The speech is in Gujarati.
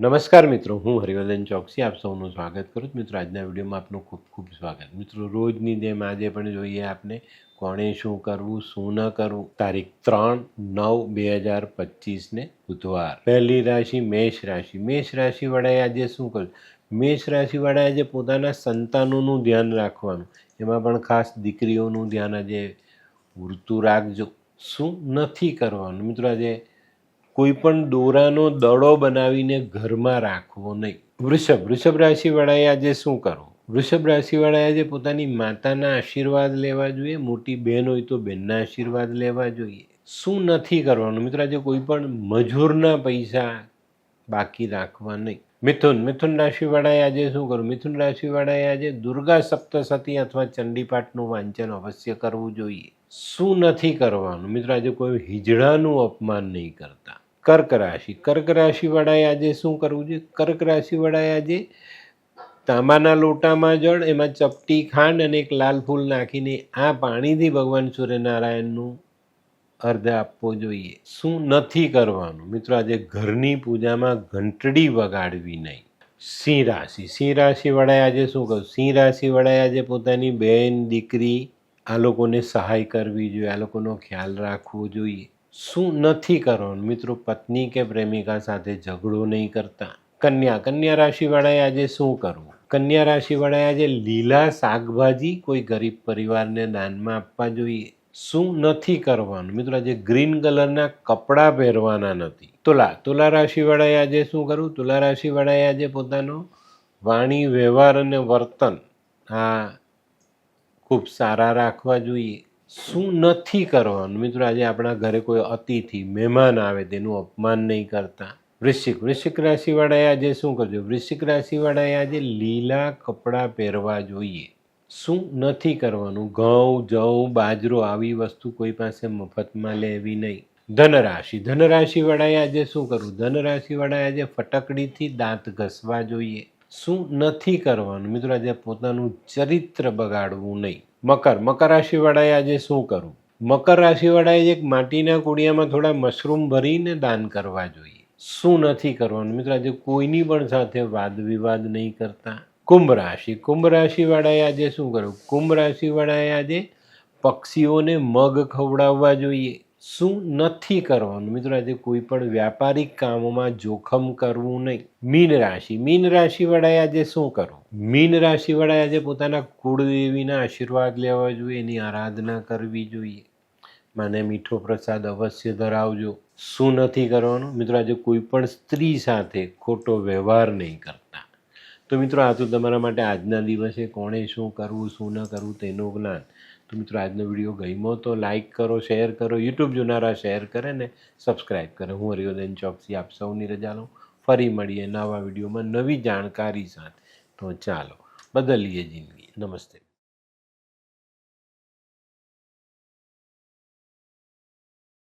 નમસ્કાર મિત્રો, હું હરિવર્ધન ચોકસી, આપ સૌનું સ્વાગત કરું છું. મિત્રો, આજના વિડીયોમાં આપનું ખૂબ ખૂબ સ્વાગત. મિત્રો, રોજની જેમ આજે પણ જોઈએ આપને કોણે શું કરવું, શું ન કરવું. તારીખ ત્રણ નવ બે હજાર પચીસને બુધવાર. પહેલી રાશિ મેષ રાશિ. મેષ રાશિવાળાએ આજે શું કર્યું? મેષ રાશિવાળાએ આજે પોતાના સંતાનોનું ધ્યાન રાખવાનું. એમાં પણ ખાસ દીકરીઓનું ધ્યાન આજે પૂરતું રાખજો. શું નથી કરવાનું? મિત્રો, આજે કોઈ પણ દોરાનો દડો બનાવીને ઘરમાં રાખવો નહીં. વૃષભ વૃષભ રાશિવાળાએ આજે શું કરવું વૃષભ રાશિવાળાએ આજે પોતાની માતાના આશીર્વાદ લેવા જોઈએ, મોટી બહેન હોય તો બહેનના આશીર્વાદ લેવા જોઈએ. શું નથી કરવાનું? મિત્રો, આજે કોઈ પણ મજૂરના પૈસા બાકી રાખવા નહીં. મિથુન મિથુન રાશિવાળાએ આજે શું કરવું મિથુન રાશિવાળાએ આજે દુર્ગા સપ્તસતી અથવા ચંડીપાઠનું વાંચન અવશ્ય કરવું જોઈએ. શું નથી કરવાનું? મિત્રો, આજે કોઈ હિજડાનું અપમાન નહીં કરતા. કર્ક રાશિ. કર્ક રાશિવાળાએ આજે શું કરવું જોઈએ? કર્ક રાશિવાળાએ આજે તાંબાના લોટામાં જળ, એમાં ચપટી ખાંડ અને એક લાલ ફૂલ નાખીને આ પાણીથી ભગવાન સૂર્યનારાયણનું અર્ધ આપવો જોઈએ. શું નથી કરવાનું? મિત્રો, આજે ઘરની પૂજામાં ઘંટડી વગાડવી નહીં. સિંહ રાશિ. સિંહ રાશિવાળાએ આજે શું કહ્યું સિંહ રાશિવાળાએ આજે પોતાની બહેન દીકરી આ લોકોને સહાય કરવી જોઈએ, આ લોકોનો ખ્યાલ રાખવો જોઈએ. શું નથી કરવાનું? મિત્રો, પત્ની કે પ્રેમિકા સાથે ઝઘડો નહીં કરતા. કન્યા કન્યા રાશિવાળાએ આજે શું કરવું? કન્યા રાશિવાળાએ આજે લીલા શાકભાજી કોઈ ગરીબ પરિવારને દાનમાં આપવા જોઈએ. શું નથી કરવાનું? મિત્રો, આજે ગ્રીન કલરના કપડાં પહેરવાના નથી. તુલા તુલા રાશિવાળાએ આજે શું કરવું? તુલા રાશિવાળાએ આજે પોતાનો વાણી, વ્યવહાર અને વર્તન આ ખૂબ સારા રાખવા જોઈએ. શું નથી કરવાનું? મિત્રો, આજે આપણા ઘરે કોઈ અતિથિ, મહેમાન આવે તેનું અપમાન નહીં કરતા. વૃશ્ચિક વૃશ્ચિક રાશિવાળાએ આજે શું કરજો? વૃશ્ચિક રાશિવાળાએ આજે લીલા કપડાં પહેરવા જોઈએ. શું નથી કરવાનું? ઘઉં, જવ, બાજરો આવી વસ્તુ કોઈ પાસે મફતમાં લેવી નહીં. ધનરાશિ, ધનરાશિવાળાએ આજે શું કરવું? ધનરાશિવાળાએ આજે ફટકડીથી દાંત ઘસવા જોઈએ. શું નથી કરવાનું? મિત્રો, આજે પોતાનું ચરિત્ર બગાડવું નહીં. મકર. મકર રાશિવાળાએ આજે શું કરવું? મકર રાશિવાળાએ એક માટીના કુડિયામાં થોડા મશરૂમ ભરીને દાન કરવા જોઈએ. શું નથી કરવાનું? મિત્રો, આજે કોઈની પણ સાથે વાદ વિવાદ નહીં કરતા. કુંભ રાશિ. કુંભ રાશિવાળાએ આજે શું કરવું કુંભ રાશિવાળાએ આજે પક્ષીઓને મગ ખવડાવવા જોઈએ. શું નથી કરવાનું? મિત્રો, આજે કોઈ પણ વ્યાપારિક કામમાં જોખમ કરવું નહીં. મીન રાશિ. મીન રાશિવાળાએ આજે શું કરવું? મીન રાશિવાળાએ આજે પોતાના કુળદેવીના આશીર્વાદ લેવા જોઈએ, એની આરાધના કરવી જોઈએ. મને મીઠો પ્રસાદ અવશ્ય ધરાવજો. શું નથી કરવાનું? મિત્રો, આજે કોઈ પણ સ્ત્રી સાથે ખોટો વ્યવહાર નહીં કરતા તો મિત્રો, આ તો તમારા માટે આજના દિવસે કોણે શું કરવું, શું ન કરવું તેનું જ્ઞાન. તો મિત્રો, આજનો વીડિયો ગમ્યો તો લાઈક કરો શેર કરો. યુટ્યુબ જોનારા શેર કરે ને સબસ્ક્રાઈબ કરે. હું હરિયોદન ચોકસી આપ સૌની રજા લઉં. ફરી મળીએ નવા વિડીયોમાં નવી જાણકારી સાથે. તો ચાલો, બદલીએ જિંદગી. નમસ્તે.